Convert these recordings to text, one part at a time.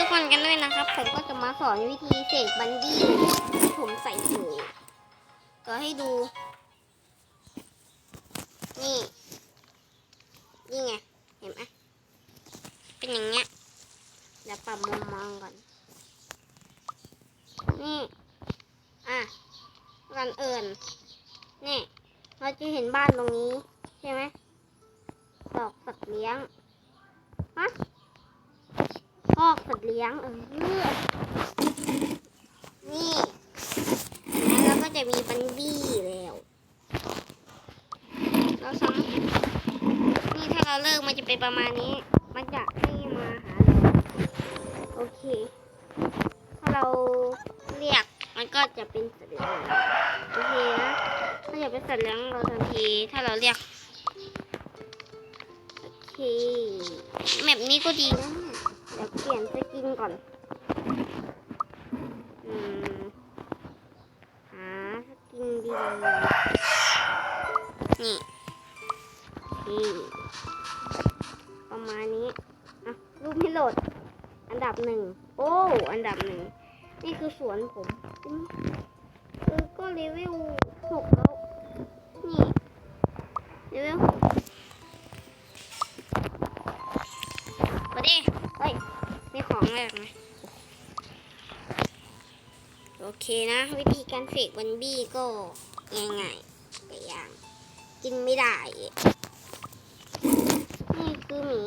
ทุกคนกันด้วยนะครับ ผมก็จะมาสอนวิธีเสกบันดี้ที่ผมใส่ถุงก็ให้ดู นี่ นี่ไง เห็นไหมเป็นอย่างเงี้ยเดี๋ยวปรับมุมมองก่อน นี่ อะกันเอิญนี่เราจะเห็นบ้านตรงนี้ ใช่ไหมดอกสัตว์เลี้ยงฮะ เลี้ยงเออนี่แล้วก็จะมีบันดี้แล้ว เราซ้ำนี่ถ้าเราเลิกมันจะเป็นประมาณนี้ มันจะให้มาหาเราโอเค ถ้าเราเรียกมันก็จะเป็นสัตว์เลี้ยงโอเคนะถ้าอยากเป็นสัตว์เลี้ยงเราทันทีถ้าเราเรียกโอเคแมปนี้ก็ดีนะ ดี๋ยวเปลี่ยนสกินก่อน อืม หาสกินดีๆนี่นี่ประมาณนี้ อะ รูปให้โหลด อันดับหนึ่ง โอ้ อันดับหนึ่ง นี่คือสวนผมอืมเออก็เลเวลหกแล้ว นี่ เลเวลหก มีของแรกไหมโอเคนะ วิธีการเฟกบันบี้ก็ง่ายๆแต่อย่างกินไม่ได้ นี่คือหมี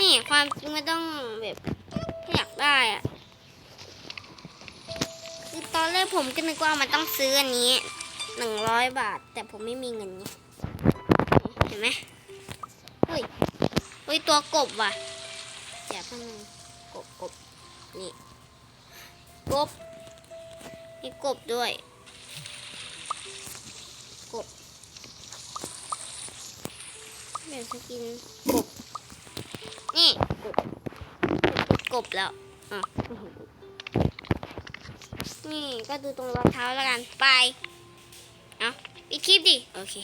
นี่ความจริงมันต้องแบบอยากได้อะคือตอนแรกผมก็นึกว่ามันต้องซื้ออันนี้หนึ่งร้อยบาท แต่ผมไม่มีเงินเห็นไหมเฮ้ยเฮ้ยตัวกบว่ะ เดี๋ยวเพิ่งกบกบนี่กบมีกบด้วยกบเดี๋ยวจะกินกบนี่กบกบแล้วอะนี่ก็ดูตรงรองเท้าแล้วกันไป เอาปิดคลิปดิ โอเค